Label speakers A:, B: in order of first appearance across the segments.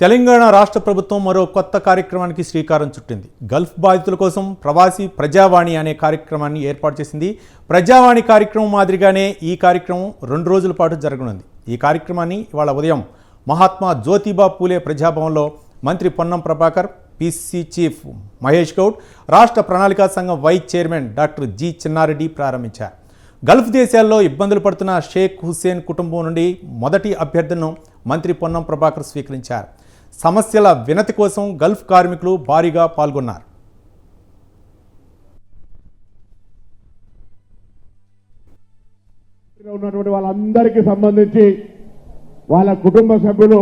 A: తెలంగాణ రాష్ట్ర ప్రభుత్వం మరో కొత్త కార్యక్రమానికి శ్రీకారం చుట్టింది. గల్ఫ్ బాధితుల కోసం ప్రవాసీ ప్రజావాణి అనే కార్యక్రమాన్ని ఏర్పాటు చేసింది. ప్రజావాణి కార్యక్రమం మాదిరిగానే ఈ కార్యక్రమం రెండు రోజుల పాటు జరగనుంది. ఈ కార్యక్రమాన్ని ఇవాళ ఉదయం మహాత్మా జ్యోతిబా పూలే ప్రజాభవన్లో మంత్రి పొన్నం ప్రభాకర్ పిసి చీఫ్ మహేష్ గౌడ్ రాష్ట్ర ప్రణాళికా సంఘం vice chairman doctor G Chinnareddy ప్రారంభించారు. గల్ఫ్ దేశాల్లో ఇబ్బందులు పడుతున్న షేక్ హుస్సేన్ కుటుంబం నుండి మొదటి అభ్యర్థనను మంత్రి పొన్నం ప్రభాకర్ స్వీకరించారు. సమస్యల వినతి కోసం గల్ఫ్ కార్మికులు భారీగా పాల్గొన్నారు.
B: ఉన్నటువంటి వాళ్ళందరికీ సంబంధించి వాళ్ళ కుటుంబ సభ్యులు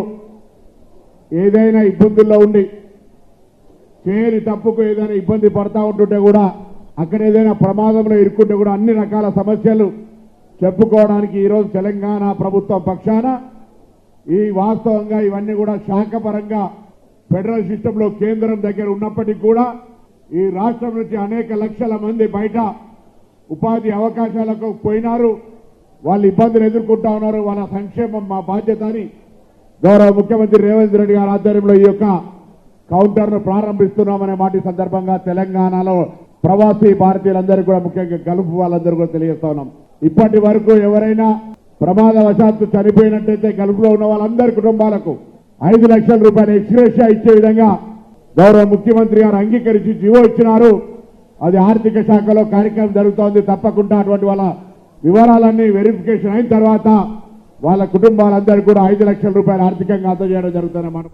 B: ఏదైనా ఇబ్బందుల్లో ఉండి చేయని తప్పుకు ఏదైనా ఇబ్బంది పడతా ఉంటుంటే కూడా అక్కడ ఏదైనా ప్రమాదంలో ఇరుక్కుంటే కూడా అన్ని రకాల సమస్యలు చెప్పుకోవడానికి ఈరోజు తెలంగాణ ప్రభుత్వం పక్షాన ఈ వాస్తవంగా ఇవన్నీ కూడా శాఖపరంగా ఫెడరల్ సిస్టంలో కేంద్రం దగ్గర ఉన్నప్పటికీ కూడా ఈ రాష్ట్రం నుంచి అనేక లక్షల మంది బయట ఉపాధి అవకాశాలకు పోయినారు. వాళ్ళు ఇబ్బందులు ఎదుర్కొంటా ఉన్నారు. వాళ్ళ సంక్షేమం మా బాధ్యత అని గౌరవ ముఖ్యమంత్రి రేవంత్ రెడ్డి గారి ఆధ్వర్యంలో ఈ యొక్క కౌంటర్ను ప్రారంభిస్తున్నామనే మాట సందర్భంగా తెలంగాణలో ప్రవాసీ భారతీయులందరూ కూడా ముఖ్యంగా గల్ఫ్ వాళ్ళందరూ కూడా తెలియజేస్తా ఉన్నాం. ఇప్పటి వరకు ఎవరైనా ప్రమాదవశాత్తు చనిపోయినట్టయితే గల్ఫ్లో ఉన్న వాళ్ళందరి కుటుంబాలకు ఐదు లక్షల రూపాయలు ఎక్స్గ్రేషియా ఇచ్చే విధంగా గౌరవ ముఖ్యమంత్రి గారు అంగీకరించి జీవో ఇచ్చినారు. అది ఆర్థిక శాఖలో కార్యక్రమం జరుగుతోంది. తప్పకుండా అటువంటి వాళ్ళ వివరాలన్నీ వెరిఫికేషన్ అయిన తర్వాత వాళ్ళ కుటుంబాలందరూ కూడా ఐదు లక్షల రూపాయలు ఆర్థికంగా అందజేయడం జరుగుతుందని మనం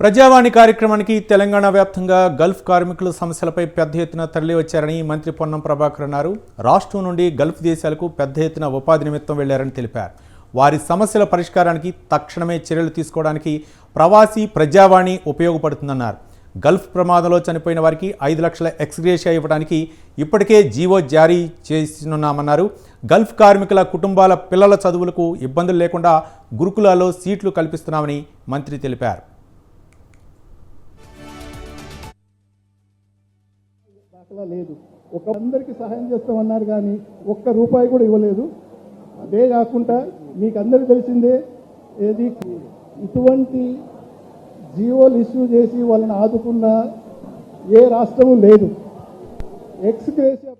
A: ప్రజావాణి కార్యక్రమానికి తెలంగాణ వ్యాప్తంగా గల్ఫ్ కార్మికుల సమస్యలపై పెద్ద ఎత్తున తరలి వచ్చారని మంత్రి పొన్నం ప్రభాకర్ అన్నారు. రాష్ట్రం నుండి గల్ఫ్ దేశాలకు పెద్ద ఎత్తున ఉపాధి నిమిత్తం వెళ్ళారని తెలిపారు. వారి సమస్యల పరిష్కారానికి తక్షణమే చర్యలు తీసుకోవడానికి ప్రవాసీ ప్రజావాణి ఉపయోగపడుతుందన్నారు. గల్ఫ్ ప్రమాదంలో చనిపోయిన వారికి ఐదు లక్షల ఎక్స్గ్రేషియా ఇవ్వడానికి ఇప్పటికే జీవో జారీ చేస్తున్నామన్నారు గల్ఫ్ కార్మికుల కుటుంబాల పిల్లల చదువులకు ఇబ్బందులు లేకుండా గురుకులాల్లో సీట్లు కల్పిస్తున్నామని మంత్రి తెలిపారు.
C: దాఖలా లేదు. ఒక అందరికీ సహాయం చేస్తామన్నారు కానీ ఒక్క రూపాయి కూడా ఇవ్వలేదు. అదే కాకుండా మీకు అందరికీ తెలిసిందే ఏది? ఇటువంటి జీవోలు ఇష్యూ చేసి వాళ్ళని ఆదుకున్న ఏ రాష్ట్రము లేదు. Ex gratia